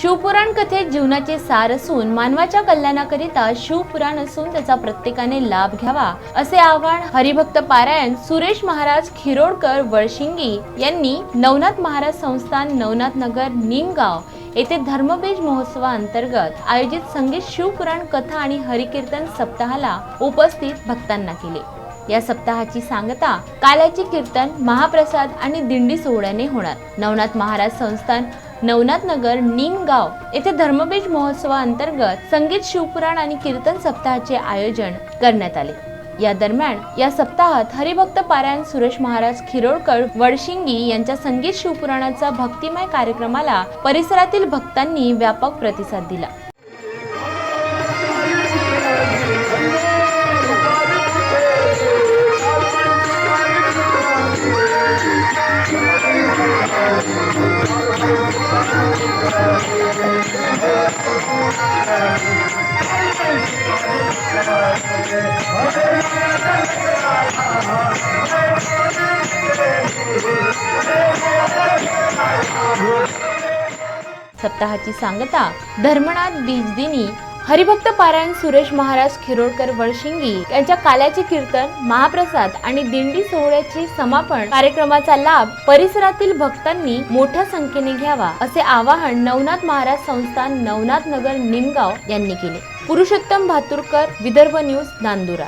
शिवपुराण कथेत जीवनाचे सार असून मानवाच्या कल्याणाकरिता शिवपुराण असून त्याचा प्रत्येकाने लाभ घ्यावा असे आवाहन हरिभक्त पारायण सुरेश महाराज खिरोडकर वळशिंगी यांनी नवनाथ महाराज संस्थान नवनाथ नगर निमगाव येथे धर्मबीज महोत्सवाअंतर्गत आयोजित संगीत शिवपुराण कथा आणि हरिकीर्तन सप्ताहाला उपस्थित भक्तांना केले. या सप्ताहाची सांगता काल्याची कीर्तन महाप्रसाद आणि दिंडी सोहळ्याने होणार. नवनाथ महाराज संस्थान नवनाथ नगर निमगाव येथे धर्मबीज महोत्सवाअंतर्गत संगीत शिवपुराण आणि कीर्तन सप्ताहाचे आयोजन करण्यात आले. या दरम्यान या सप्ताहात हरिभक्त पारायण सुरेश महाराज खिरोडकर वडशिंगी यांच्या संगीत शिवपुराणाचा भक्तिमय कार्यक्रमाला परिसरातील भक्तांनी व्यापक प्रतिसाद दिला. सप्ताहाची सांगता धर्मनाथ बीजदिनी हरिभक्त पारायण सुरेश महाराज खिरोडकर वळशिंगी यांच्या काल्याचे कीर्तन महाप्रसाद आणि दिंडी सोहळ्याचे समापन कार्यक्रमाचा लाभ परिसरातील भक्तांनी मोठ्या संख्येने घ्यावा असे आवाहन नवनाथ महाराज संस्थान नवनाथ नगर निमगाव यांनी केले. पुरुषोत्तम भातुरकर विदर्भ न्यूज नांदुरा.